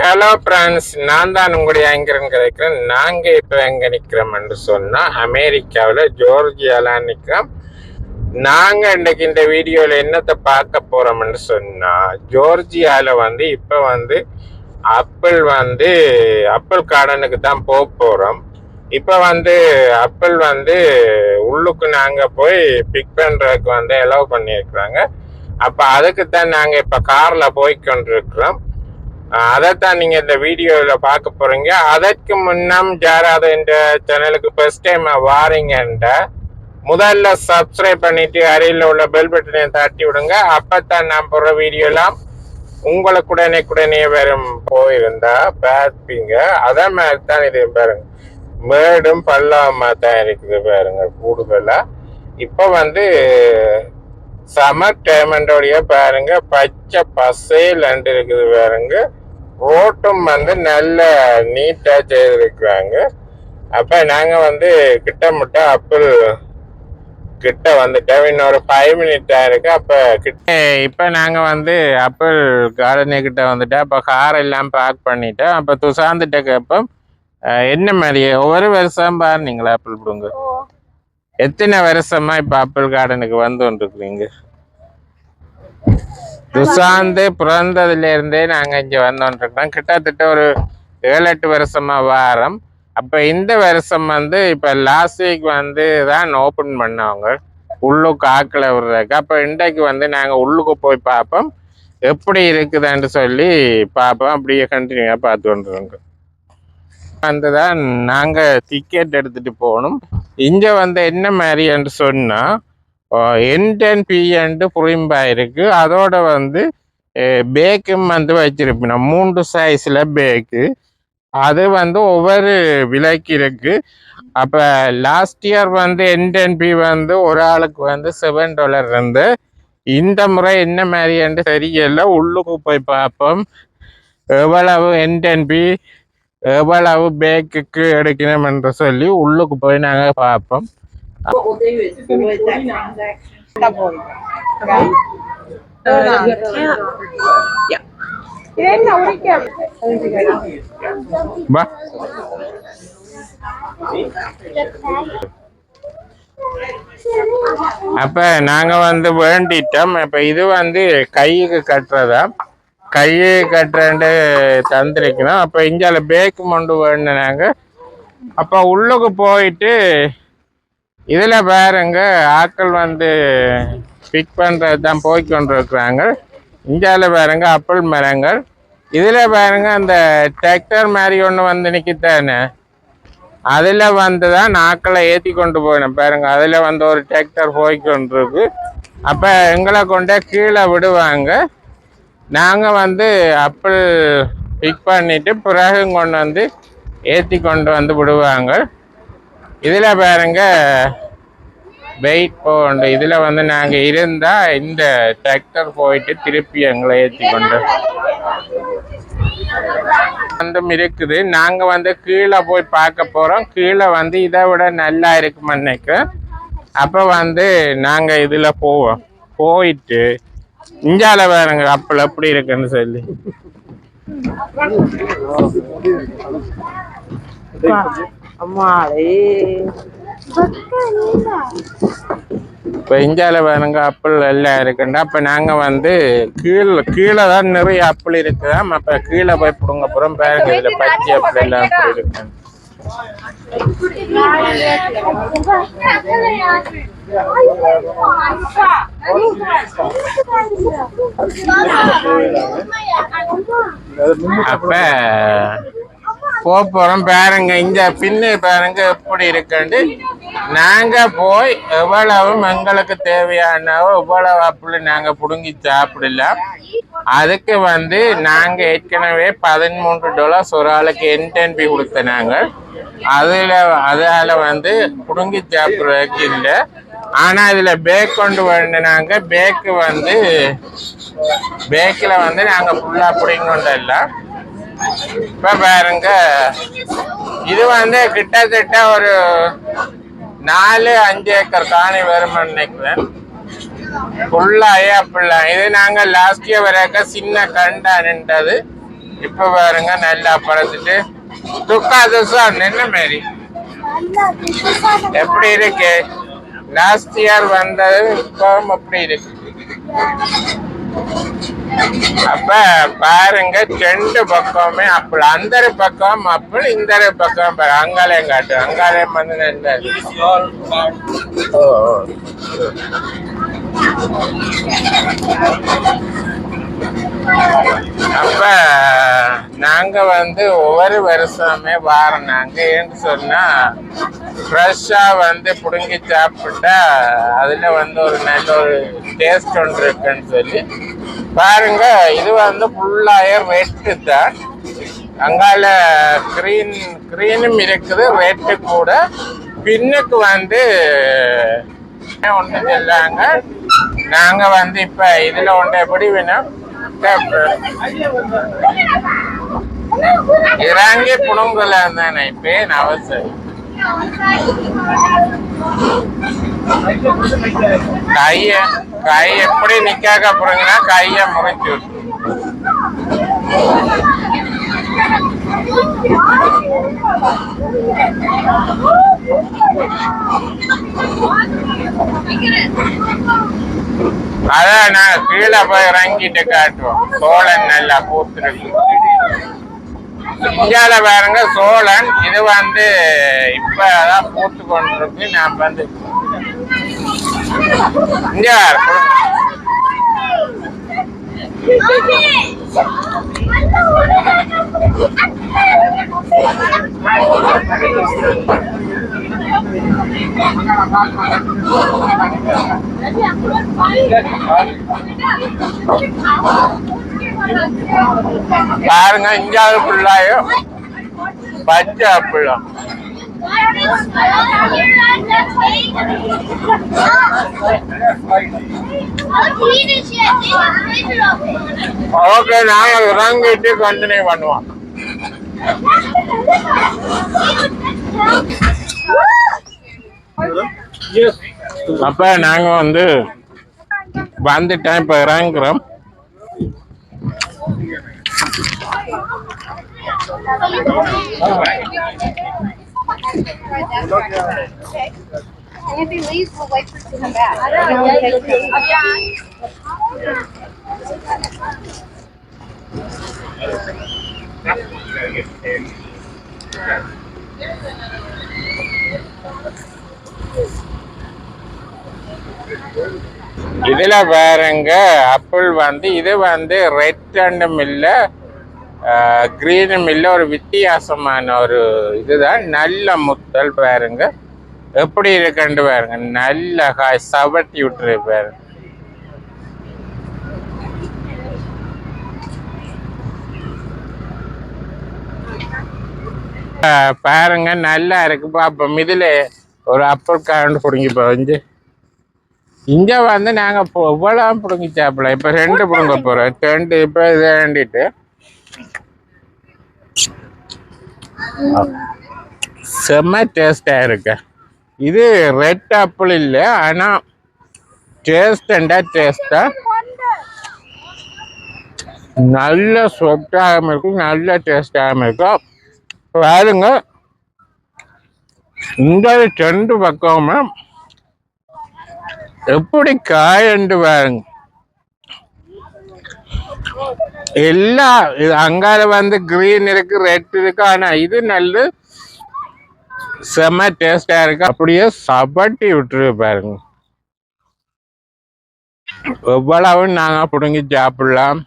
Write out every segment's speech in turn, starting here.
Hello France நான் தான் உங்களுடைய ஆங்கரன் கிடைக்கிறேன். நாங்கள் இப்போ எங்கே நிற்கிறோம்னு சொன்னால் அமெரிக்காவில் ஜோர்ஜியாலாம் நிற்கிறோம் நாங்கள் இன்றைக்கு இந்த வீடியோவில் என்னத்தை பார்க்க போகிறோம்னு சொன்னால் ஜோர்ஜியாவில் வந்து இப்போ வந்து அப்பிள் வந்து அப்பிள் கார்டனுக்கு தான் போக போகிறோம் இப்போ வந்து அப்பிள் வந்து உள்ளுக்கு நாங்கள் போய் பிக் பண்ணுறதுக்கு வந்து அலோவ் பண்ணியிருக்கிறாங்க. அப்போ அதுக்கு தான் நாங்கள் இப்போ காரில் போய் கொண்டிருக்கிறோம். அதைத்தான் நீங்கள் இந்த வீடியோவில் பார்க்க போகிறீங்க அதற்கு முன்னம் ஜாராத இந்த சேனலுக்கு ஃபர்ஸ்ட் டைம் வாரீங்கன்ற முதல்ல சப்ஸ்கிரைப் பண்ணிட்டு அருகில் உள்ள பெல் பட்டனை தட்டி விடுங்க. அப்பதான் நான் போடுற வீடியோலாம் உங்களுக்கு உடனே உடனே வரும். போயிருந்தா பார்ப்பீங்க. அதே மாதிரி தான் இது பாருங்க. மேடும் பல்லாமா தான் இருக்குது பாருங்க கூடுதலா. இப்போ வந்து சம்மர் டைமண்டோடைய பாருங்க பச்சை பசேல் இருக்குது பாருங்க. ரோட்டும் வந்து நல்ல நீட்டா செய்திருக்கிறாங்க. அப்ப நாங்க வந்து கிட்டமிட்ட அப்பிள் கிட்ட வந்துட்டோம் இன்னொரு ஃபைவ் மினிட் ஆயிருக்கு அப்ப கிட்ட இப்ப நாங்க வந்து அப்பிள் கார்டனு கிட்ட வந்துட்டோம் அப்ப கார் எல்லாம் பார்க் பண்ணிட்டோம் அப்ப துசாந்துட்ட கேப்போம் அஹ், என்ன மாதிரி? ஒவ்வொரு வருஷம் பாருங்களா ஆப்பிள் பிடுங்க? எத்தனை வருஷமா இப்ப ஆப்பிள் கார்டனுக்கு வந்து கொண்டிருக்கிறீங்க? துசாந்து பிறந்ததுல இருந்தே நாங்க இங்க வந்தோன்றிருக்கோம் கிட்டத்தட்ட ஒரு ஏழு எட்டு வருஷமா வாரம். அப்ப இந்த வருஷம் வந்து இப்ப லாஸ்ட் வீக் வந்து தான் ஓபன் பண்ணவங்க. உள்ளுக்கு ஆக்களை விடுறதுக்கு. அப்ப இன்றைக்கு வந்து நாங்க உள்ளுக்கு போய் பார்ப்போம். எப்படி இருக்குதுன்னு சொல்லி பார்ப்போம். அப்படியே கண்டினியூவா பார்த்து வந்து வந்துதான் நாங்க டிக்கெட் எடுத்துட்டு போகணும். இங்க வந்து என்ன மாதிரின்னு சொன்னா என்டன் புரிம்பா இருக்குது அதோட வந்து பேக்கும் வந்து வச்சிருப்பேன் மூன்று சைஸில் பேக்கு அது வந்து ஒவ்வொரு விலைக்கு இருக்குது அப்போ லாஸ்ட் இயர் வந்து என்டென்பி வந்து ஒரு ஆளுக்கு வந்து செவன் டாலர் இருந்து இந்த முறை என்ன மாதிரின்னு தெரியல. உள்ளுக்கு போய் பார்ப்போம். எவ்வளவு என்டென்பி எவ்வளவு பேக்குக்கு எடுக்கணும் என்று சொல்லி உள்ளுக்கு போய் நாங்கள் பார்ப்போம். What we'll அப்ப நாங்க வந்து வேண்டிட்டோம். அப்ப இது வந்து கைக்கு கட்டுறதா? கையை கட்டுறேன்ட்டு தந்திருக்கணும். அப்ப இங்கால பேக்கு மொண்டு வேணுனாங்க அப்ப உள்ளுக்கு போயிட்டு இதில் பாருங்க ஆட்கள் வந்து பிக் பண்ணுறது தான் போய் கொண்டிருக்கிறாங்க பாருங்க அப்பிள் மரங்கள். இதில் பாருங்க அந்த டிராக்டர் மாதிரி ஒன்று வந்து நிற்கித்தானே அதில் வந்து தான் ஆக்களை ஏற்றி கொண்டு போகணும். பாருங்க அதில் வந்து ஒரு டிராக்டர் போய் கொண்டிருக்கு. எங்களை கொண்டே கீழே விடுவாங்க. நாங்கள் வந்து அப்பிள் பிக் பண்ணிவிட்டு பிறகு கொண்டு வந்து ஏற்றி கொண்டு வந்து விடுவாங்க. இதில் பாருங்க வெயிட் போண்டு இதில் வந்து நாங்கள் இருந்தால் இந்த டிராக்டர் போயிட்டு திருப்பி எங்களை ஏற்றி கொண்டு வந்தும் இருக்குது. நாங்கள் வந்து கீழே போய் பார்க்க போகிறோம் கீழே வந்து இதை விட நல்லா இருக்கும் அன்னைக்கு அப்போ வந்து நாங்கள் இதில் போவோம். போயிட்டு இஞ்சால பாருங்க அப்பள் எப்படி இருக்குன்னு சொல்லி. அம்மாளே. இப்போ இந்தியாவில் பாருங்க ஆப்பிள் எல்லாம் இருக்குண்டா அப்போ நாங்கள் வந்து கீழே கீழே தான் நிறைய ஆப்பிள் இருக்குதாம் அப்போ கீழே போய் பிடுங்க அப்புறம் பாருங்க இதில் பச்சை ஆப்பிள் எல்லாம் அப்படி இருக்கு. அப்ப போக போறோம் பாருங்க. இந்த பின்னு பாருங்க எப்படி இருக்குன்னு நாங்க போய் எவ்வளவு எங்களுக்கு தேவையானவோ எவ்வளவு அப்படி நாங்க புடுங்கி சாப்பிடலாம் அதுக்கு வந்து நாங்க ஏற்கனவே பதிமூன்று டாலர்ஸ் ஒரு ஆளுக்கு என்டென்பி கொடுத்தனாங்க அதுல அதால வந்து புடுங்கி சாப்பிடுறதுக்கு இல்லை. ஆனா இதுல பேக் கொண்டு வேண்டினாங்க பேக்கு வந்து பேக்கில் வந்து நாங்கள் ஃபுல்லாக பிடிங்கொண்டு எல்லாம் இப்ப பாருங்க. இது வந்து கிட்டத்தட்ட ஒரு நாலு அஞ்சு ஏக்கர் காணி வருமான்னு நினைக்கிறேன். ஃபுல்லாயே அப்படிலாம். இது நாங்க லாஸ்ட் இயர் வரைக்கும் சின்ன கண்டா நின்றது. இப்ப பாருங்க நல்லா பழத்துட்டு துக்காத நின்ன மாரி? எப்படி இருக்கு? லாஸ்ட் இயர் வந்தது இப்பவும் அப்படி இருக்கு. அப்ப பாருங்க ரெண்டு பக்கமே அப்பள் அந்த பக்கம் அப்பள் இந்த பக்கம் பாரு. அங்காலயம் காட்டு. அங்காலயம் வந்து நல்ல ஓ அப்ப நாங்க வந்து ஒவ்வொரு வருஷமே வாரம் நாங்க. ஏன்னு சொன்னா ஃப்ரெஷ்ஷா வந்து புடுங்கி சாப்பிட்டா அதுல வந்து ஒரு நல்ல ஒரு டேஸ்ட் ஒன்று இருக்குன்னு சொல்லி பாருங்க இது வந்து ஃபுல்லாக ரெட்டு தான் அங்கால கிரீன் கிரீனும் இருக்குது ரெட்டு கூட. பின்னுக்கு வந்து ஒன்று சொல்லாங்க? நாங்கள் வந்து இப்போ இதில் ஒன்று எப்படி வேணும்? இறங்கி புடுங்கல தானே இப்போ அவசரம். கைய கை எப்படி நிக்காக போறீங்கன்னா கைய முறைச்சு அதான் நான் கீழே போய் இறங்கிட்டு காட்டுவோம். சோழன் நல்லா பூத்துருக்கு. இந்தியாவில் பாருங்க சோழன் இது வந்து இப்போ அதான் பூத்து கொண்டிருக்கு நான் வந்து இந்தியா Thank you. பாருங்க இஞ்சாவது ஃபுல்லாயும் பச்சை அப்பளம். ஓகே நாங்க இறங்கிட்டு கண்டினியூ பண்ணுவோம். அப்ப நாங்க வந்து வந்துட்டேன் இப்ப இறங்குறோம். And if he leaves, we'll wait for him to come back. I இதுல பாருங்க அப்பிள் வந்து இது வந்து ரெட் அண்டும் இல்லை கிரீனும் இல்லை ஒரு வித்தியாசமான ஒரு இதுதான். நல்ல முத்தல் பாருங்க. எப்படி இருக்குன்னு பாருங்க. நல்ல காய் சவட்டி விட்டுரு பாருங்க. பாருங்க நல்லா இருக்கு. பாப்போம் இதுல ஒரு அப்பல் காண்டு பிடுங்கி போஞ்சு இங்க வந்து நாங்க இப்போ இவ்வளவு பிடுங்கி சாப்பிடலாம் இப்ப ரெண்டு பிடுங்க போறோம். ரெண்டு இப்ப இது வேண்டிட்டு. செம்ம டேஸ்டாக இருக்கு. இது ரெட் ஆப்பிள் இல்லை ஆனா டேஸ்டண்டா டேஸ்டா நல்ல சொட்டாகவும் இருக்கும் நல்ல டேஸ்டாகவும் இருக்கும். பாருங்க. இந்த ரெண்டு பக்கமும் எப்படி காயண்டு பாருங்க. எல்லா இது அங்கால வந்து கிரீன் இருக்கு ரெட் இருக்கு. ஆனா இது நல்ல செம டேஸ்டா இருக்கு. அப்படியே சபட்டி விட்டுரு பாருங்க. எவ்வளவு நாங்க பிடுங்கி சாப்பிடலாம்.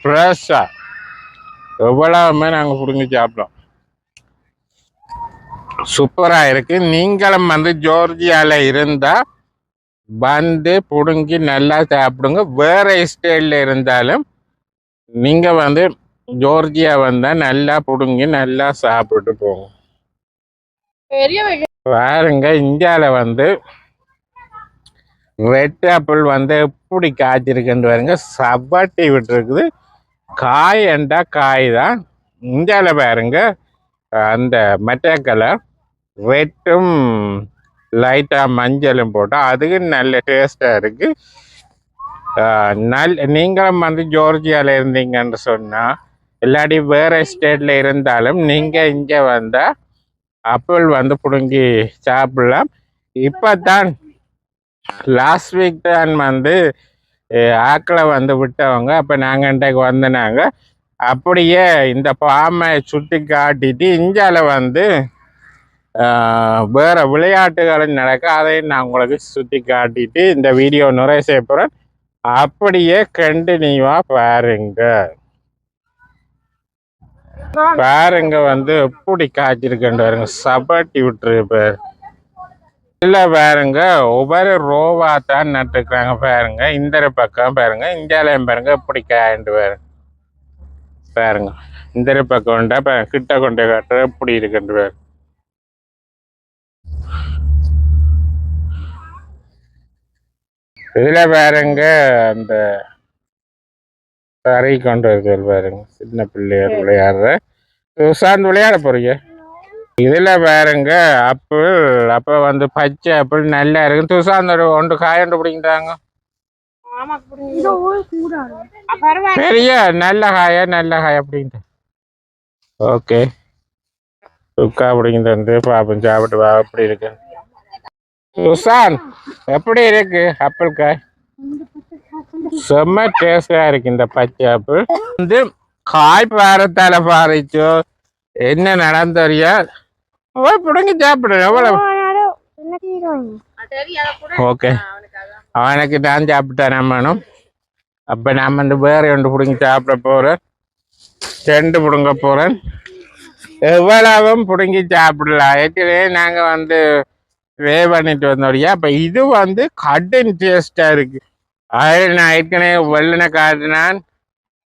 ஃப்ரெஷ்ஷா எவ்வளவுமே நாங்க பிடுங்கி சாப்பிடலாம். சூப்பரா இருக்கு. நீங்களும் வந்து ஜோர்ஜியால இருந்தா வந்து புடுங்கி நல்லா சாப்பிடுங்க. வேற ஸ்டைல்ல இருந்தாலும் நீங்க வந்து ஜோர்ஜியா வந்தா நல்லா புடுங்கி நல்லா சாப்பிட்டு போங்க. பாருங்க இந்தியால வந்து ரெட் ஆப்பிள் வந்து எப்படி காய்ச்சிருக்குன்னு பாருங்க. சப்பாட்டி விட்டுருக்குது. காய் என்றா காய் தான். இந்தியால பாருங்க அந்த மட்டை கலர் ரெட்டும் லைட்டாக மஞ்சளும் போட்டு அதுக்கு நல்ல டேஸ்டாக இருக்கு. ஆஹ் நல் நீங்களும் வந்து ஜோர்ஜியாவில் இருந்தீங்கன்னு சொன்னால் இல்லாட்டி வேறு ஸ்டேட்டில் இருந்தாலும் நீங்கள் இங்கே வந்தால் ஆப்பிள் வந்து பிடுங்கி சாப்பிடலாம் இப்பதான் லாஸ்ட் வீக் தான் வந்து ஆக்களை வந்து விட்டவங்க அப்போ நாங்கள் இன்றைக்கு வந்தனாங்க அப்படியே இந்த பாம்பை சுட்டி காட்டிட்டு இந்தியாவில் வந்து வேறு விளையாட்டுகளும் நடக்க அதையும் நான் உங்களுக்கு சுற்றி காட்டிட்டு இந்த வீடியோ நிறைய செய்யப்படுறேன் அப்படியே கண்டினியூவா பாருங்க. பாருங்க வந்து எப்படி காய்ச்சிருக்கேன் பாருங்க. சப்பாட்டி விட்டுரு பேர். இல்ல பாருங்க ஒவ்வொரு ரோவா தான் நட்டுக்கிறாங்க பாருங்க. இந்த பக்கம் பாருங்க இந்தியாலயும் பாருங்க எப்படி காயண்டு பாருங்க பாருங்க இந்த பக்கம் உண்டா கிட்ட கொண்டு காட்டுற எப்படி இருக்குன்னு பாருங்க இதுல பாருங்க அந்த தரை கொண்டு பாருங்க சின்ன பிள்ளையார் விளையாடுற. உசாந்து விளையாட போறீங்க? இதுல பாருங்க ஆப்பிள் அப்ப வந்து பச்சை ஆப்பிள் நல்லா இருக்கு துசாந்தோட ஒன்று காயண்டு பிடிங்கிட்டாங்க பெரிய நல்ல காயா நல்ல காய் அப்படின்ட்டு. ஓகே சுக்கா அப்படிங்கிட்டு வந்து பாப்போம் சாப்பிட்டு வா எப்படி இருக்கு சுசான் எப்படி இருக்கு ஆப்பிள் காய்? செம்ம டேஸ்டா இருக்கு இந்த பச்சை ஆப்பிள் வந்து காய் பாரத்தால பாரிச்சோ என்ன நடந்தறியா? போய் பிடுங்கி சாப்பிடு எவ்வளவு? ஓகே அவனுக்கு நான் சாப்பிட்டேன் நம்மனும் அப்ப நான் வந்து வேற ஒன்று பிடுங்கி சாப்பிட போறேன். ரெண்டு பிடுங்க போறேன். எவ்வளவும் பிடுங்கி சாப்பிடலாம். ஏற்கனவே நாங்க வந்து வே பண்ணிட்டு வந்தோடையா அப்ப இது வந்து கடன் டேஸ்டா இருக்கு. அதில் நான் ஏற்கனவே வெள்ளனை காட்டினான்.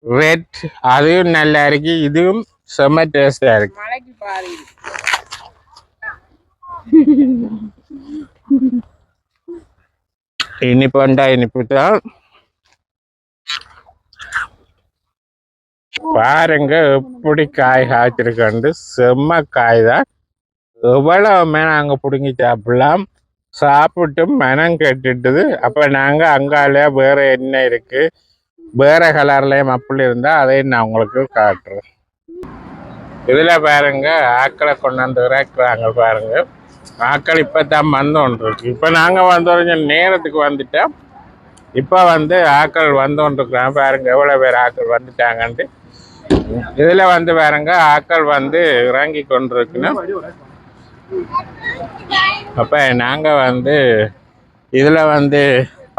ரெட் அதுவும் நல்லா இருக்கு. இதுவும் செம்ம டேஸ்டா இருக்கு. மலைக்கு பாரு இனிப்பு வந்தா இனிப்பு தான். பாருங்க எப்படி காய் காய்ச்சிருக்கண்டு செம்ம காய் தான். எவ்வளவுமே நாங்கள் பிடுங்கி சாப்பிடலாம்? சாப்பிட்டு மனம் கெட்டுட்டுது. அப்போ நாங்கள் அங்காலே வேறு என்ன இருக்குது வேறு கலர்லேயும் அப்படி இருந்தால் அதையும் நான் உங்களுக்கு காட்டுறேன். இதில் பாருங்க ஆக்களை கொண்டாந்து இறக்குறாங்க பாருங்க. ஆக்கள் இப்பதான் வந்தோன்று வந்தோன்றிருக்கு. இப்போ நாங்கள் வந்தோம் நேரத்துக்கு வந்துட்டோம். இப்போ வந்து ஆக்கள் வந்தோன்றிருக்கிறாங்க. பாருங்க எவ்வளோ பேர் ஆக்கள் வந்துட்டாங்கன்ட்டு. இதில் வந்து பாருங்க ஆக்கள் வந்து இறங்கி கொண்டிருக்குன்னு அப்போ நாங்கள் வந்து இதில் வந்து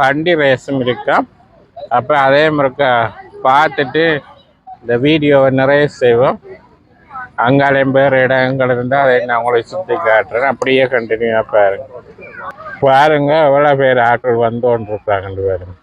வண்டி ரேஸும் இருக்கோம் அப்போ அதே முறைக்க பார்த்துட்டு இந்த வீடியோவை நிறைய செய்வோம். அங்காலையும் பேர் இடங்கள் இருந்தால் அதை நான் உங்களை சுற்றி காட்டுறேன். அப்படியே கண்டினியூவாக பாருங்க. பாருங்க எவ்வளோ பேர் ஆட்கள் வந்து கொண்டிருக்காங்கன்னு பாருங்க.